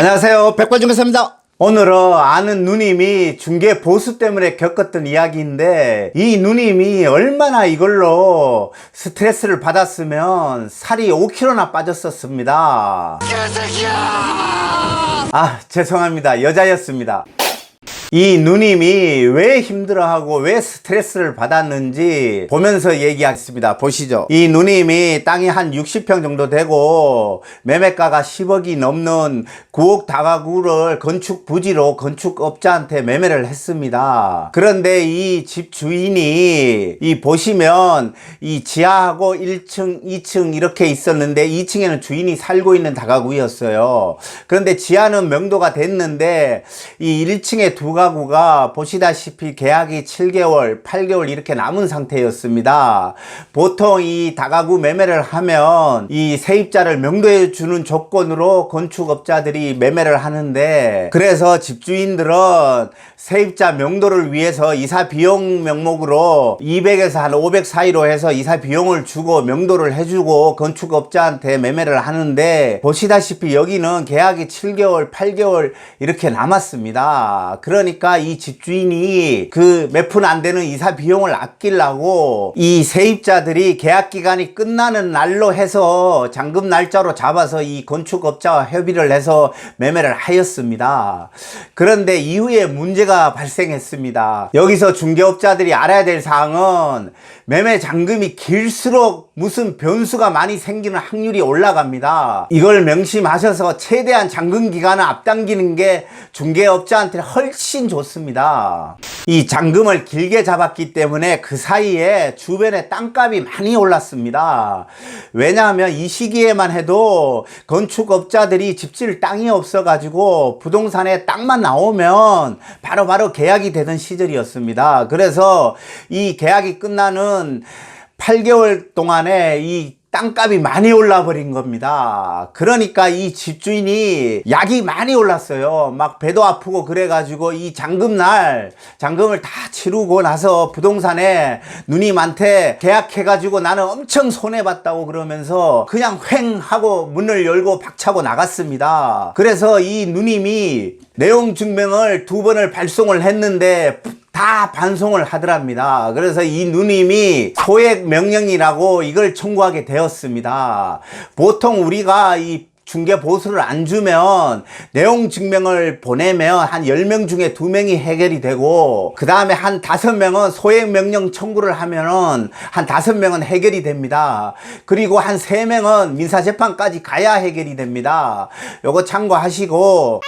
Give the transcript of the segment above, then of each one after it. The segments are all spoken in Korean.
안녕하세요. 백과중개사입니다. 오늘은 아는 누님이 중개 보수 때문에 겪었던 이야기인데 이 누님이 얼마나 이걸로 스트레스를 받았으면 살이 5kg나 빠졌었습니다. 아 죄송합니다. 여자였습니다. 이 누님이 왜 힘들어하고 왜 스트레스를 받았는지 보면서 얘기하겠습니다. 보시죠. 이 누님이 땅이 한 60평 정도 되고 매매가가 10억이 넘는 9억 다가구를 건축 부지로 건축업자한테 매매를 했습니다. 그런데 이 집 주인이 이 보시면 이 지하하고 1층, 2층 이렇게 있었는데 2층에는 주인이 살고 있는 다가구였어요. 그런데 지하는 명도가 됐는데 이 1층에 두가 구가 보시다시피 계약이 7개월, 8개월 이렇게 남은 상태였습니다. 보통 이 다가구 매매를 하면 이 세입자를 명도해 주는 조건으로 건축업자들이 매매를 하는데 그래서 집주인들은 세입자 명도를 위해서 이사 비용 명목으로 200에서 한 500 사이로 해서 이사 비용을 주고 명도를 해주고 건축업자한테 매매를 하는데 보시다시피 여기는 계약이 7개월, 8개월 이렇게 남았습니다. 그러니 까 이 집주인이 그 몇 푼 안 되는 이사 비용을 아끼려고 이 세입자들이 계약 기간이 끝나는 날로 해서 잔금 날짜로 잡아서 이 건축업자와 협의를 해서 매매를 하였습니다. 그런데 이후에 문제가 발생했습니다. 여기서 중개업자들이 알아야 될 사항은 매매 잔금이 길수록 무슨 변수가 많이 생기는 확률이 올라갑니다. 이걸 명심하셔서 최대한 잔금 기간을 앞당기는 게 중개업자한테 훨씬 좋습니다. 이 잔금을 길게 잡았기 때문에 그 사이에 주변에 땅값이 많이 올랐습니다. 왜냐하면 이 시기에만 해도 건축업자들이 집질 땅이 없어 가지고 부동산에 땅만 나오면 바로바로 계약이 되던 시절이었습니다. 그래서 이 계약이 끝나는 8개월 동안에 이 땅값이 많이 올라 버린 겁니다. 그러니까 이 집주인이 약이 많이 올랐어요. 막 배도 아프고 그래가지고 이 잔금날 잔금을 다 치르고 나서 부동산에 누님한테 계약해가지고 나는 엄청 손해봤다고 그러면서 그냥 횡 하고 문을 열고 박차고 나갔습니다. 그래서 이 누님이 내용 증명을 두 번을 발송을 했는데 다 반송을 하더랍니다. 그래서 이 누님이 소액 명령이라고 이걸 청구하게 되었습니다. 보통 우리가 이 중개 보수를 안 주면 내용 증명을 보내면 한 10명 중에 2명이 해결이 되고 그 다음에 한 5명은 소액 명령 청구를 하면은 한 5명은 해결이 됩니다. 그리고 한 3명은 민사재판까지 가야 해결이 됩니다. 요거 참고하시고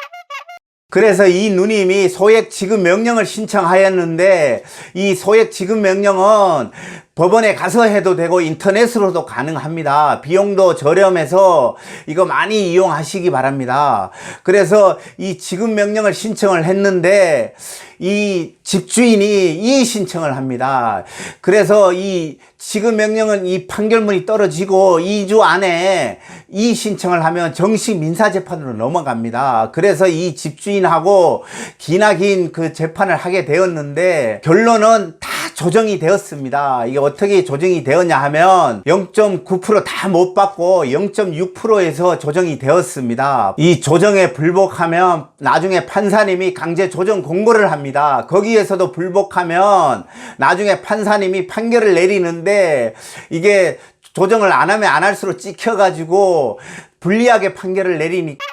그래서 이 누님이 소액 지급 명령을 신청하였는데 이 소액 지급 명령은 법원에 가서 해도 되고 인터넷으로도 가능합니다. 비용도 저렴해서 이거 많이 이용하시기 바랍니다. 그래서 이 지급 명령을 신청을 했는데 이 집주인이 이의 신청을 합니다. 그래서 이 지급 명령은 이 판결문이 떨어지고 2주 안에 이의 신청을 하면 정식 민사 재판으로 넘어갑니다. 그래서 이 집주인하고 기나긴 그 재판을 하게 되었는데 결론은 다 조정이 되었습니다. 이게 어떻게 조정이 되었냐 하면 0.9%다 못 받고 0.6%에서 조정이 되었습니다. 이 조정에 불복하면 나중에 판사님이 강제 조정 공고를 합니다. 거기에서도 불복하면 나중에 판사님이 판결을 내리는데 이게 조정을 안 하면 안 할수록 찍혀가지고 불리하게 판결을 내리니까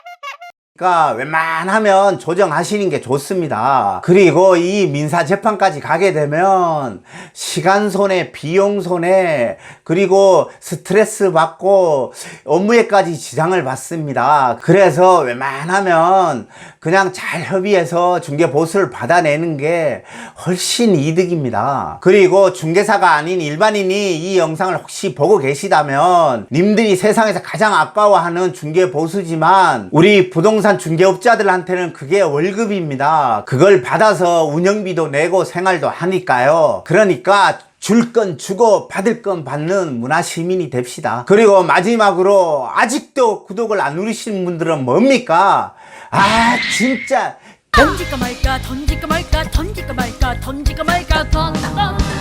그러니까 웬만하면 조정하시는 게 좋습니다. 그리고 이 민사 재판까지 가게 되면 시간 손해, 비용 손해, 그리고 스트레스 받고 업무에까지 지장을 받습니다. 그래서 웬만하면 그냥 잘 협의해서 중개 보수를 받아내는 게 훨씬 이득입니다. 그리고 중개사가 아닌 일반인이 이 영상을 혹시 보고 계시다면 님들이 세상에서 가장 아까워하는 중개 보수지만 우리 부동산 중개업자들한테는 그게 월급입니다. 그걸 받아서 운영비도 내고 생활도 하니까요. 그러니까 줄 건 주고 받을 건 받는 문화 시민이 됩시다. 그리고 마지막으로 아직도 구독을 안 누르신 분들은 뭡니까? 아 진짜 던질까 말까 던질까 말까 던질까 말까 던질까 말까 던던